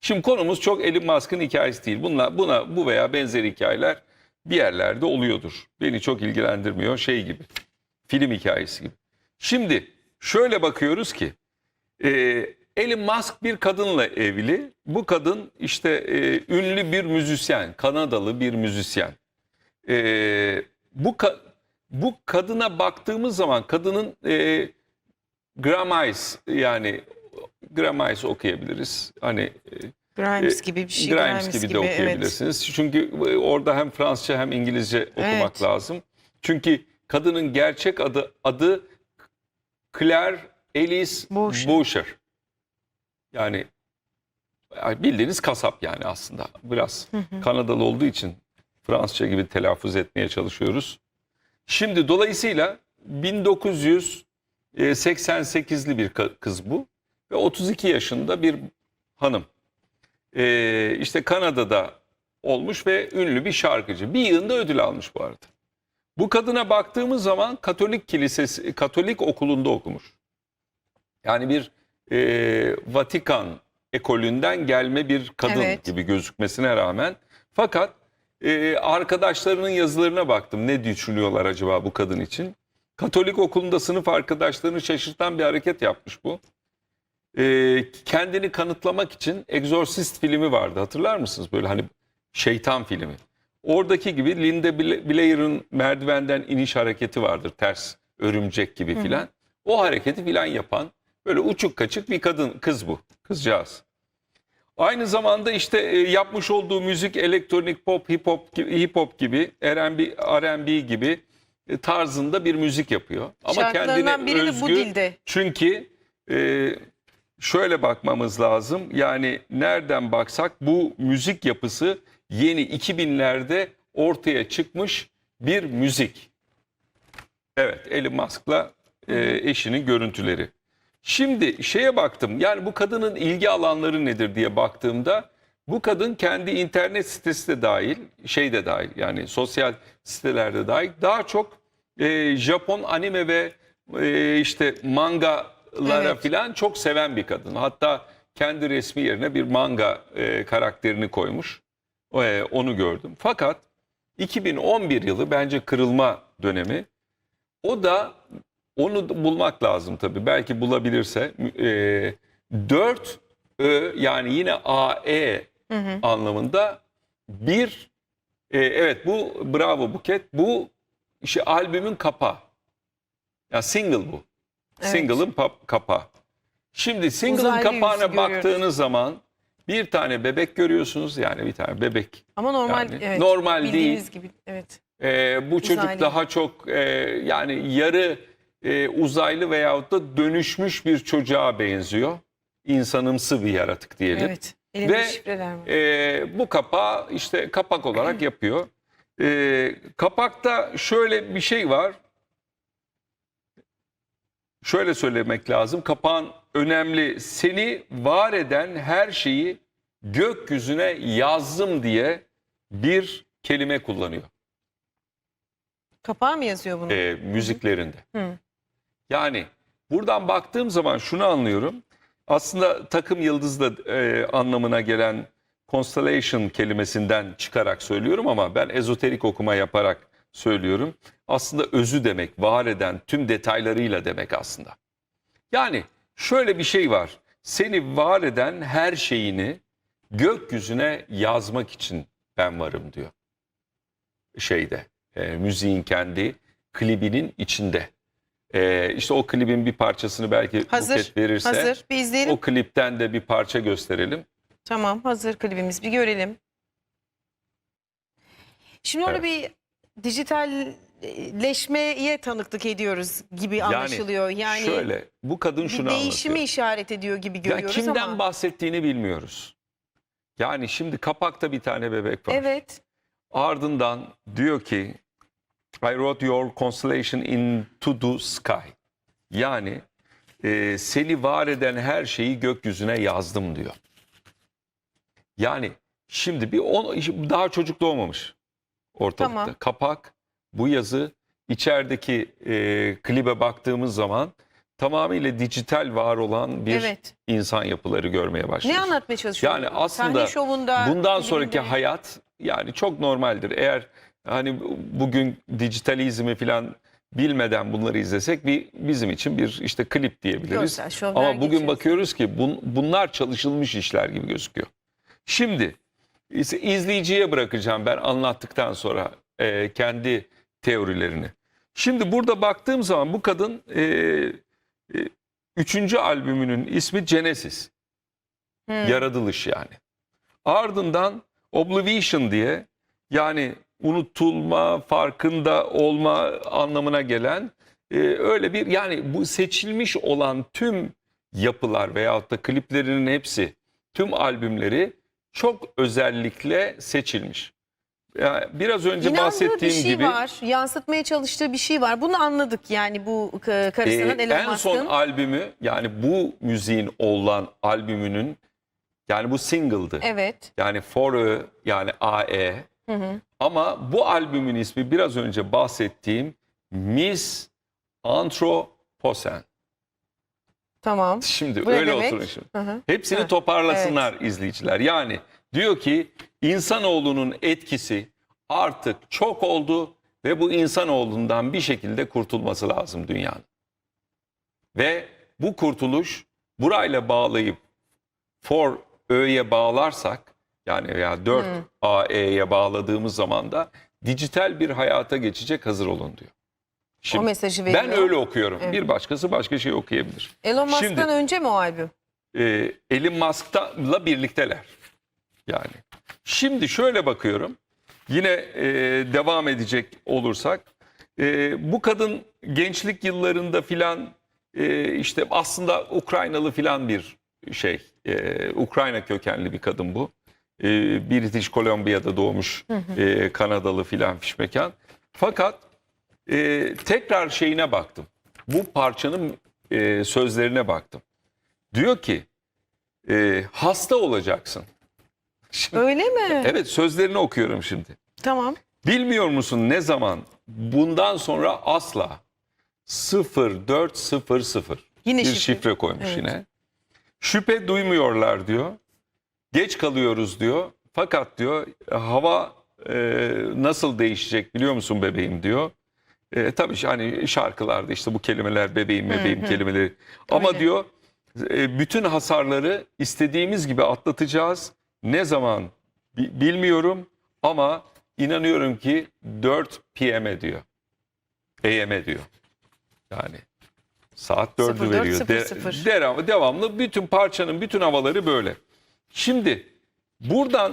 Şimdi konumuz çok Elon Musk'ın hikayesi değil. Bunlar, buna bu veya benzer hikayeler bir yerlerde oluyordur. Beni çok ilgilendirmiyor. Şey gibi. Film hikayesi gibi. Şimdi şöyle bakıyoruz ki e, Elon Musk bir kadınla evli. Bu kadın işte e, ünlü bir müzisyen, Kanadalı bir müzisyen. E, bu ka- bu kadına baktığımız zaman kadının e, Grammys yani Grammys okuyabiliriz. Hani e, Grimes e, gibi bir şey. Grimes, gibi, de evet. okuyabilirsiniz. Çünkü e, orada hem Fransızca hem İngilizce okumak Evet. lazım. Çünkü kadının gerçek adı adı Claire Elise Boucher. Boucher. Yani bildiğiniz kasap yani aslında. Biraz Kanadalı olduğu için Fransızca gibi telaffuz etmeye çalışıyoruz. Şimdi dolayısıyla 1988'li bir kız bu ve 32 yaşında bir hanım. Ee, işte Kanada'da olmuş ve ünlü bir şarkıcı. Bir yılında ödül almış bu arada. Bu kadına baktığımız zaman Katolik kilisesi, Katolik okulunda okumuş. Yani bir e, Vatikan ekolünden gelme bir kadın Evet. gibi gözükmesine rağmen. Fakat e, arkadaşlarının yazılarına baktım. Ne düşünüyorlar acaba bu kadın için? Katolik okulunda sınıf arkadaşlarını şaşırtan bir hareket yapmış bu. E, kendini kanıtlamak için Exorcist filmi vardı. Hatırlar mısınız? Böyle hani şeytan filmi. Oradaki gibi Linda Bla- Blair'ın merdivenden iniş hareketi vardır. Ters örümcek gibi filan. O hareketi filan yapan böyle uçuk kaçık bir kadın kız bu. Kızcağız. Aynı zamanda işte e, yapmış olduğu müzik elektronik pop, hip hop gibi, hip hop gibi, R&B, R&B gibi e, tarzında bir müzik yapıyor. Ama kendine özgü. bu dilde. Çünkü e, şöyle bakmamız lazım. Yani nereden baksak bu müzik yapısı yeni 2000'lerde ortaya çıkmış bir müzik. Evet Elon Musk'la e, eşinin görüntüleri. Şimdi şeye baktım yani bu kadının ilgi alanları nedir diye baktığımda bu kadın kendi internet sitesi de dahil şey de dahil yani sosyal sitelerde dahil daha çok e, Japon anime ve e, işte mangalara Evet. filan çok seven bir kadın. Hatta kendi resmi yerine bir manga e, karakterini koymuş. E, onu gördüm. Fakat 2011 yılı bence kırılma dönemi. O da onu da bulmak lazım tabii. Belki bulabilirse. E, 4 Ö yani yine AE Hı hı. anlamında bir e, evet bu bravo Buket bu işte albümün kapağı. Ya single bu. Evet. Single'ın kapağı. Şimdi single'ın Uzaylı kapağına yüzü görüyoruz. baktığınız zaman bir tane bebek görüyorsunuz. Yani bir tane bebek. Ama normal Yani evet. normal bildiğiniz gibi evet. Ee, bu çocuk Uzaylı. daha çok e, yani yarı e, uzaylı veyahut da dönüşmüş bir çocuğa benziyor. İnsanımsı bir yaratık diyelim. Evet. Ve. Ee, bu kapağı işte kapak olarak yapıyor. Ee, kapakta şöyle bir şey var. Şöyle söylemek lazım. Kapağın önemli. Seni var eden her şeyi gökyüzüne yazdım diye bir kelime kullanıyor. Kapağı mı yazıyor bunu? e, müziklerinde. Hı. Yani buradan baktığım zaman şunu anlıyorum. Aslında takım yıldız da e, anlamına gelen constellation kelimesinden çıkarak söylüyorum ama ben ezoterik okuma yaparak söylüyorum. Aslında özü demek, var eden tüm detaylarıyla demek aslında. Yani şöyle bir şey var. Seni var eden her şeyini gökyüzüne yazmak için ben varım diyor. Şeyde, e, müziğin kendi klibinin içinde. E, işte o klibin bir parçasını belki Hazır. Buket verirse Hazır. Bir izleyelim. o klipten de bir parça gösterelim. Tamam hazır klibimiz bir görelim. Şimdi orada bir dijitalleşmeye tanıklık ediyoruz gibi anlaşılıyor. Yani Şöyle bu kadın şunu değişimi anlatıyor. işaret ediyor gibi görüyoruz kimden ama. bahsettiğini bilmiyoruz. Yani şimdi kapakta bir tane bebek var. Evet. Ardından diyor ki I wrote your constellation into the sky. Yani e, seni var eden her şeyi gökyüzüne yazdım diyor. Yani şimdi bir on, daha çocuk doğmamış ortalıkta. Tamam. Kapak, bu yazı, içerideki e, klibe baktığımız zaman tamamıyla dijital var olan bir Evet. insan yapıları görmeye başlıyoruz. Ne anlatmaya çalışıyor? Yani aslında Sahne şovunda, Bundan sonraki hayat yani çok normaldir. Eğer hani bugün dijitalizmi falan bilmeden bunları izlesek bir bizim için bir işte klip diyebiliriz. Görsel şovlar Ama bugün geçiyoruz. bakıyoruz ki bun- bunlar çalışılmış işler gibi gözüküyor. Şimdi izleyiciye bırakacağım ben anlattıktan sonra e, kendi teorilerini. Şimdi burada baktığım zaman bu kadın e, e, üçüncü albümünün ismi Genesis. Hmm. Yaratılış yani. Ardından Oblivion diye yani unutulma, farkında olma anlamına gelen e, öyle bir yani bu seçilmiş olan tüm yapılar veyahut da kliplerinin hepsi, tüm albümleri çok özellikle seçilmiş. Yani biraz önce İnandığı bahsettiğim bir şey gibi var. Yansıtmaya çalıştığı bir şey var. Bunu anladık yani bu e, karısının Ee, Elon en son albümü yani bu müziğin olan albümünün yani bu single'dı. Evet. Yani For yani AE Hı hı. ama bu albümün ismi biraz önce bahsettiğim Miss Anthropocene. Tamam. Şimdi Bu ne öyle demek? oturun şimdi. Hı hı. Hepsini Ha, toparlasınlar izleyiciler. Yani diyor ki insanoğlunun etkisi artık çok oldu ve bu insanoğlundan bir şekilde kurtulması lazım dünyanın. Ve bu kurtuluş burayla bağlayıp for ö'ye bağlarsak yani veya 4 Hmm. AE'ye bağladığımız zaman da dijital bir hayata geçecek hazır olun diyor. O Şimdi mesajı veriyor. ben öyle okuyorum. Evet. Bir başkası başka şey okuyabilir. Elon Musk'tan Şimdi- önce mi o albüm? e, Elon Musk'la birlikteler. Yani. Şimdi şöyle bakıyorum. Yine e, devam edecek olursak. e, bu kadın gençlik yıllarında filan e, işte aslında Ukraynalı filan bir şey. e, Ukrayna kökenli bir kadın bu. E, British Columbia'da doğmuş e, Kanadalı filan fişmekan. Fakat e, tekrar şeyine baktım. Bu parçanın e, sözlerine baktım. Diyor ki e, hasta olacaksın. Şimdi, Öyle mi? evet sözlerini okuyorum şimdi. Tamam. Bilmiyor musun ne zaman? Bundan sonra asla 0400 Yine bir şifre. şifre, koymuş Evet. yine. Şüphe duymuyorlar diyor. Geç kalıyoruz diyor. Fakat diyor hava e, nasıl değişecek biliyor musun bebeğim diyor. E, tabii hani şarkılarda işte bu kelimeler bebeğim bebeğim kelimeleri. Ama Öyle. diyor e, bütün hasarları istediğimiz gibi atlatacağız. Ne zaman bi- bilmiyorum ama inanıyorum ki 4 PM'e diyor. AM diyor. Yani saat 4'ü 04.00. veriyor. De- devam- devamlı bütün parçanın bütün havaları böyle. Şimdi buradan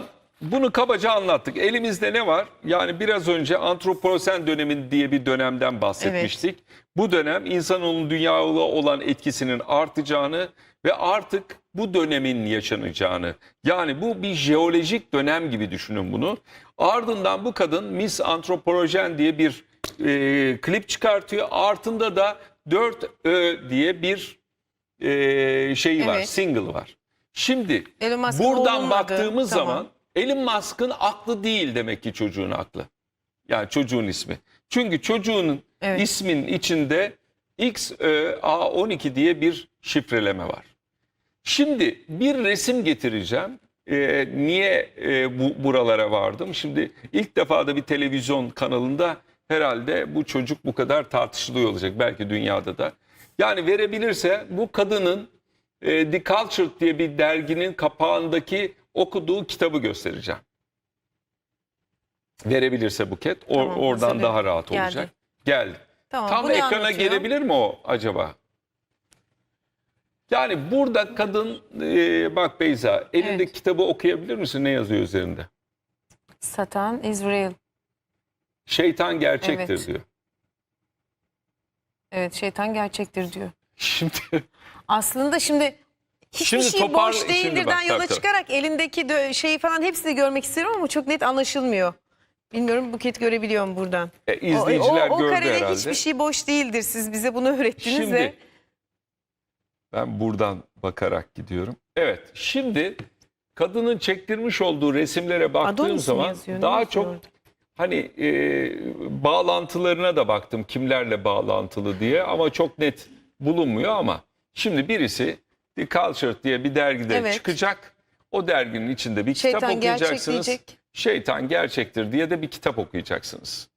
bunu kabaca anlattık. Elimizde ne var? Yani biraz önce antroposen dönemin diye bir dönemden bahsetmiştik. Bu dönem insanoğlunun dünyaya olan etkisinin artacağını ve artık bu dönemin yaşanacağını. Yani bu bir jeolojik dönem gibi düşünün bunu. Ardından bu kadın Miss Antropojen diye bir e, klip çıkartıyor. Artıında da 4Ö diye bir e, şeyi var, Evet. single var. Şimdi buradan baktığımız Tamam. zaman Elon Musk'ın aklı değil demek ki çocuğun aklı. Yani çocuğun ismi. Çünkü çocuğun Evet. ismin içinde XA12 diye bir şifreleme var. Şimdi bir resim getireceğim. Ee, niye e, bu buralara vardım? Şimdi ilk defa da bir televizyon kanalında herhalde bu çocuk bu kadar tartışılıyor olacak. Belki dünyada da. Yani verebilirse bu kadının e, The Culture diye bir derginin kapağındaki okuduğu kitabı göstereceğim. Verebilirse Buket or- Tamam, oradan hazırlıyorum. daha rahat Geldi. olacak. Geldi. Tamam. Tam ekrana anlatıyor? gelebilir mi o acaba? Yani burada kadın e, bak Beyza elinde Evet. kitabı okuyabilir misin ne yazıyor üzerinde? Satan Israel. Şeytan gerçektir Evet. diyor. Evet şeytan gerçektir diyor. Şimdi Aslında şimdi hiçbir Şimdi şey topar- boş şimdi değildirden bak, yola tabii, tabii. çıkarak elindeki dö- şeyi falan hepsini görmek istiyorum ama çok net anlaşılmıyor. Bilmiyorum Buket görebiliyor mu buradan? e, O- izleyiciler o, o, gördü karede herhalde. hiçbir şey boş değildir. Siz bize bunu öğrettiniz Şimdi de. ben buradan bakarak gidiyorum. Evet şimdi kadının çektirmiş olduğu resimlere baktığım Adonis mi zaman yazıyor? Ne daha yazıyor çok orada? hani e, bağlantılarına da baktım kimlerle bağlantılı diye ama çok net bulunmuyor ama şimdi birisi The Culture diye bir dergide Evet. çıkacak. O derginin içinde bir Şeytan kitap gerçek okuyacaksınız. diyecek. Şeytan gerçektir diye de bir kitap okuyacaksınız.